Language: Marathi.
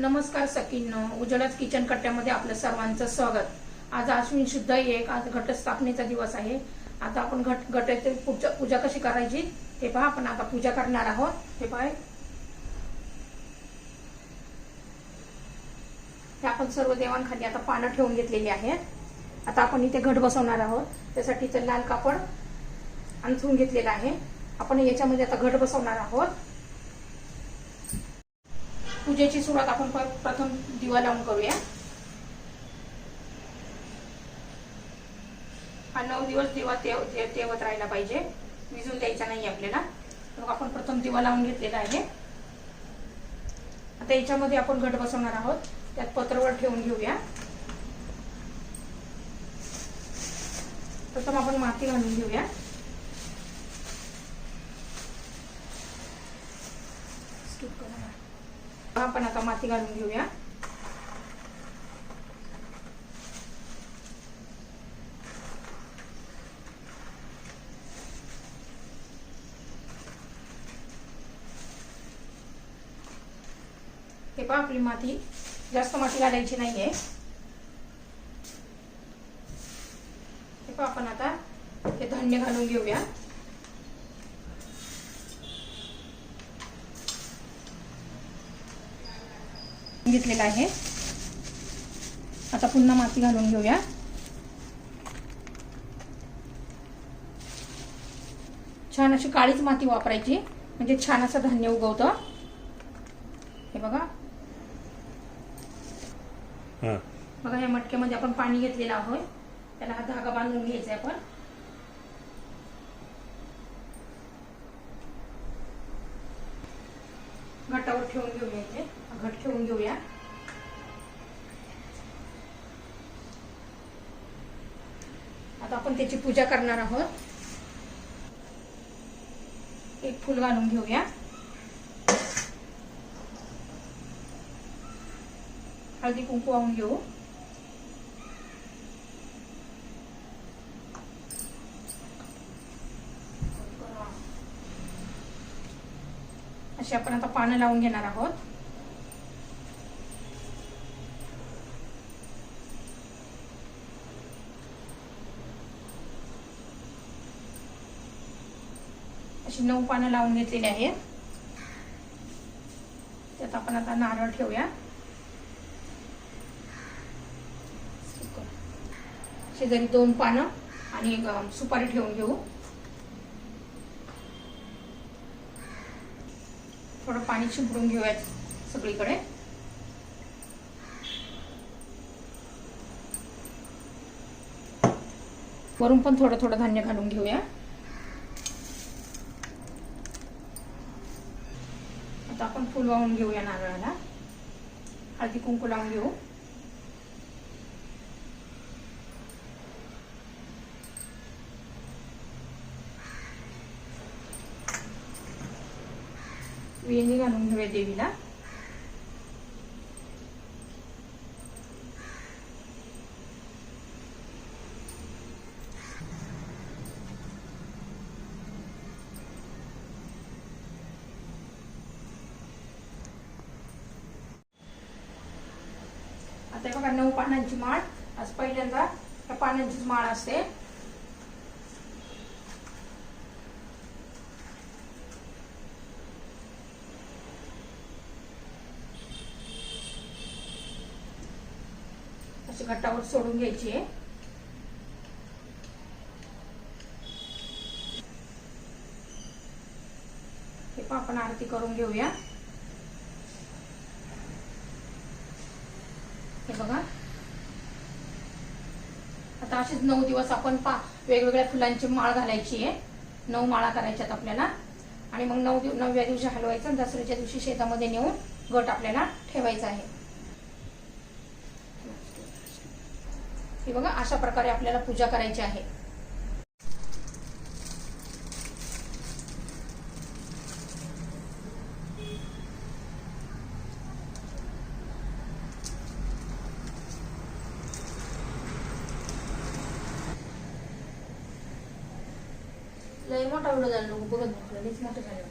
नमस्कार सकीन उजळच किचन कट्ट्यामध्ये आपलं सर्वांचं स्वागत. आज अश्विन शुद्ध एक आज घटस्थापनेचा दिवस आहे. आता आपण घट घटाची पूजा पूजा कशी करायची ते पहा आपण आता पूजा करणार आहोत. हे पहा. हे आपण सर्व देवांखाली आता पानं ठेवून घेतलेली आहेत. आता आपण इथे घट बसवणार आहोत. त्यासाठी लाल कापड अंथरून घेतलेलं आहे. आपण याच्यामध्ये आता घट बसवणार आहोत. पूजेची सुरुवात आपण प- प्रथम दिवा लावून करूया. हा नऊ दिवस दिवा ते- तेवत राहायला पाहिजे. विजून द्यायचा नाही आपल्याला. मग आपण प्रथम दिवा लावून घेतलेला आहे. आता याच्यामध्ये आपण घट बसवणार आहोत. त्यात पत्रवर ठेवून घेऊया. प्रथम आपण माती घालून घेऊया. स्किप करा. आपण आता माती घालून घेऊया. हे पहा आपली माती. जास्त माती घालायची नाहीये. हे पहा आपण आता हे धान्य घालून घेऊया. घेतलेला आहे आता पुन्हा माती घालून घेऊया. छान अशी काळीच माती वापरायची. म्हणजे छान असं धान्य उगवतं. हे बघा. हा. बघा या मटक्यामध्ये आपण पाणी घेतलेलं आहोत. त्याला हा धागा बांधून घ्यायचा आहे आपण. घटावर ठेवून घेऊया इथे. घट ठेवून घेऊया. आता आपण त्याची पूजा करणार आहोत. एक फुल घालून घेऊया. हळदी कुंकू वाहून घेऊ. अशी आपण आता पानं लावून घेणार आहोत. अशी नऊ पानं लावून घेतलेली आहेत त्यात आपण आता नारळ ठेवूया. शेजारी दोन पानं आणि सुपारी ठेवून घेऊ. थोडं पाणी शिंपडून घेऊया सगळीकडे. वरून पण थोडं थोडं धान्य घालून घेऊया आता आपण फुल वाहून घेऊया नारळाला. हळदी कुंकू लावून घेऊ. वेणी घालून घेऊया देवीला. आता बघा नऊ पानांची माळ. आज पहिल्यांदा त्या पानांचीच माळ असते. अशी घट्टावर सोडून घ्यायची आहे. हे आपण आरती करून घेऊया. बघा. आता असेच नऊ दिवस आपण पा वेगवेगळ्या फुलांची माळ घालायची आहे. नऊ माळा करायच्यात आपल्याला. आणि मग नऊ दिव नवव्या दिवशी हलवायचं आणि दसऱ्याच्या दिवशी शेतामध्ये नेऊन गट आपल्याला ठेवायचा आहे. हे बघा अशा प्रकारे आपल्याला पूजा करायची आहे. लय मोठा व्हिडिओ झाला बघत बघलं लईच मोठं झालं